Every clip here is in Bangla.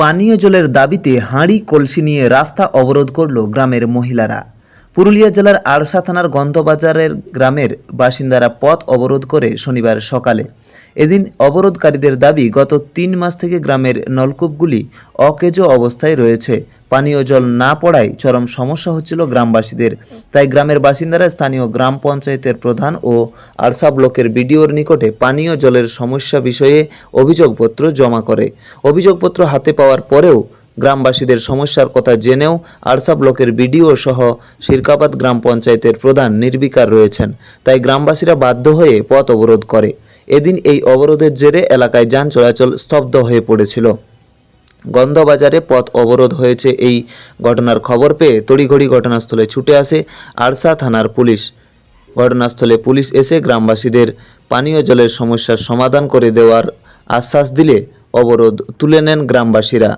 পানীয় জলের দাবিতে হাঁড়ি কলসি নিয়ে রাস্তা অবরোধ করল গ্রামের মহিলারা। পুরুলিয়া জেলার আড়সা থানার গন্ধবাজারের গ্রামের বাসিন্দারা পথ অবরোধ করে শনিবার সকালে। এদিন অবরোধকারীদের দাবি, গত তিন মাস থেকে গ্রামের নলকূপগুলি অকেজো অবস্থায় রয়েছে। পানীয় জল না পড়ায় চরম সমস্যা হচ্ছিল গ্রামবাসীদের। তাই গ্রামের বাসিন্দারা স্থানীয় গ্রাম পঞ্চায়েতের প্রধান ও আরসা ব্লকের বিডিওর নিকটে পানীয় জলের সমস্যা বিষয়ে অভিযোগপত্র জমা করে। অভিযোগপত্র হাতে পাওয়ার পরেও গ্রামবাসীদের সমস্যার কথা জেনেও আরসা ব্লকের বিডিও সহ শিরকাবাদ গ্রাম পঞ্চায়েতের প্রধান নির্বিকার রয়েছেন। তাই গ্রামবাসীরা বাধ্য হয়ে পথ অবরোধ করে। এদিন এই অবরোধের জেরে এলাকায় যান চলাচল স্তব্ধ হয়ে পড়েছিল। গন্ধবাজারে পথ অবরোধ হয়েছে এই ঘটনার খবর পেয়ে তড়িঘড়ি ঘটনাস্থলে ছুটে আসে আরসা থানার পুলিশ। ঘটনাস্থলে পুলিশ এসে গ্রামবাসীদের পানীয় জলের সমস্যার সমাধান করে দেওয়ার আশ্বাস দিলে অবরোধ তুলে নেন গ্রামবাসীরা।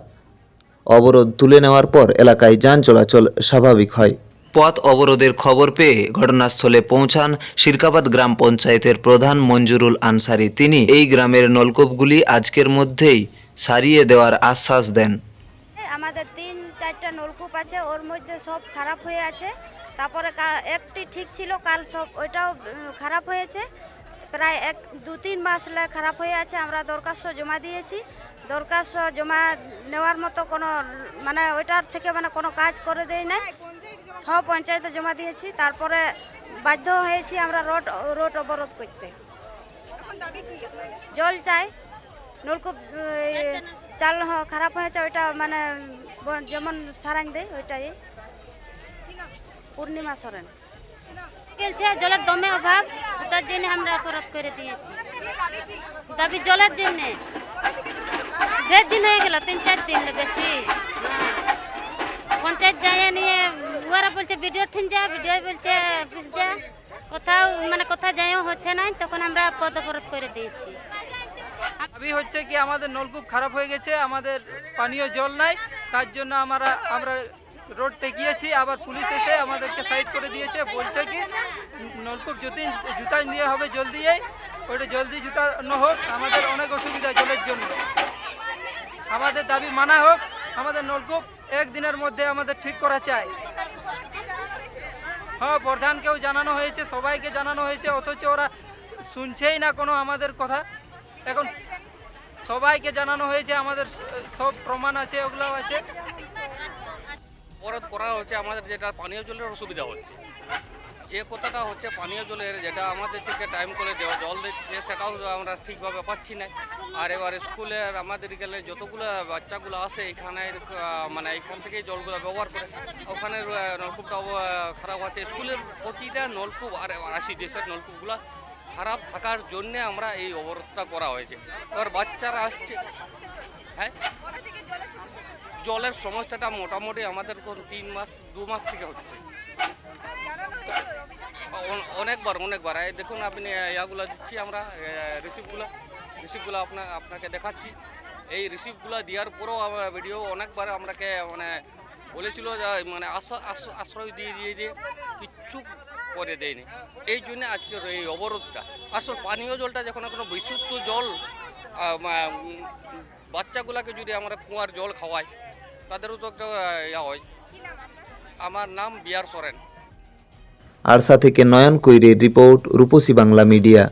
অবরোধ তুলে নেওয়ার পর এলাকায় যান চলাচল স্বাভাবিক হয়। পথ অবরোধের খবর পেয়ে ঘটনাস্থলে পৌঁছান শিরকাবাদ গ্রাম পঞ্চায়েতের প্রধান মঞ্জুরুল আনসারি। তিনি এই গ্রামের নলকূপগুলি আজকের মধ্যেই সারিয়ে দেওয়ার আশ্বাস দেন। আমাদের তিন চারটা নলকূপ আছে ওর মধ্যে সব খারাপ হয়ে আছে। তারপরে একটি ঠিক ছিল কাল সব ওইটাও খারাপ হয়েছে। প্রায় এক দু তিন মাস খারাপ হয়ে আছে আমরা দরখাস্ত জমা দিয়েছি। দরখাস্ত জমা নেওয়ার মতো কোনো মানে ওইটার থেকে মানে কোনো কাজ করে দেয় না হ্যাঁ পঞ্চায়েতে জমা দিয়েছি তারপরে বাধ্য হয়েছি আমরা রোড রোড অবরোধ করতে। জল চাই নলকূপ চাল হ- খারাপ হয়েছে ওইটা মানে যেমন সারান দেয় ওইটাই। পূর্ণিমা সরেন। গেলছে জলের দমে অভাব, তার জন্য আমরা অপরাধ করে দিয়েছি। দাবি জলের জন্য। দেড় দিন হয়ে গেল, তিন চার দিন বেশি। হ্যাঁ। পঞ্চায়েত যায় নিয়ে ওরা বলছে, ভিডিও ঠিন যা, ভিডিও বলছে, অফিস যা। কোথাও মানে কোথাও যাইও হচ্ছে না তখন আমরা পদ অবরোধ করে দিয়েছি। দাবি হচ্ছে কি, আমাদের নলকূপ খারাপ হয়ে গেছে, আমাদের পানীয় জল নাই, তার জন্য আমরা আমরা রোড টেকিয়েছি আবার পুলিশ এসে আমাদেরকে সাইড করে দিয়েছে, বলছে কি, নলকূপ যদি জুতা নিয়ে হবে জলদিই ওইটা জলদি জুতা ন হোক, আমাদের অনেক অসুবিধা জলের জন্য। আমাদের দাবি মানা হোক, আমাদের নলকূপ একদিনের মধ্যে আমাদের ঠিক করা চাই। হ্যাঁ প্রধানকেও জানানো হয়েছে, সবাইকে জানানো হয়েছে, অথচ ওরা শুনছেই না কোনো আমাদের কথা। এখন সবাইকে জানানো হয়েছে, আমাদের সব প্রমাণ আছে, ওগুলোও আছে। অপরাধ করা হচ্ছে আমাদের যেটা পানীয় জলের অসুবিধা হচ্ছে। যে কথাটা হচ্ছে পানীয় জলের যেটা আমাদের থেকে টাইম করে দেওয়া জল দিচ্ছে সেটাও আমরা ঠিকভাবে পাচ্ছি না। আর এবার স্কুলের আমাদের গেলে যতগুলো বাচ্চাগুলো আসে এখানে মানে এখান থেকে জলগুলো ব্যবহার করে ওখানে আহ, নলকূপটা খারাপ আছে। স্কুলের প্রতিটা নলকূপ আর আশি দেশের নলকূপগুলো খারাপ থাকার জন্যে আমরা এই অবরোধটা করা হয়েছে। এবার বাচ্চারা আসছে। হ্যাঁ? জলের সমস্যাটা মোটামুটি আমাদের কোন তিন মাস, দু মাস থেকে হচ্ছে। অনেকবার অনেকবার। এই দেখুন আপনি ইয়াগুলো দিচ্ছি আমরা রিসিপ্টগুলো রিসিপ্টগুলো আপনার আপনাকে দেখাচ্ছি। এই রিসিপ্টগুলো দেওয়ার পরেও আমরা ভিডিও অনেকবার আমরাকে মানে বলেছিল মানে আশ্র- আশ্র- আশ্রয় দিয়ে দিয়ে যে কিচ্ছু করে দেয়নি। এই জন্য আজকের এই অবরোধটা। আসল পানীয় জলটা যখন কোনো বিশুদ্ধ জল বাচ্চাগুলাকে যদি আমরা কুয়ার জল খাওয়াই তাদেরও তো একটা ইয়া হয়। আমার নাম বিয়ার সরেন। আরসা থেকে নয়ন কৈরের রিপোর্ট রূপসী বাংলা মিডিয়া।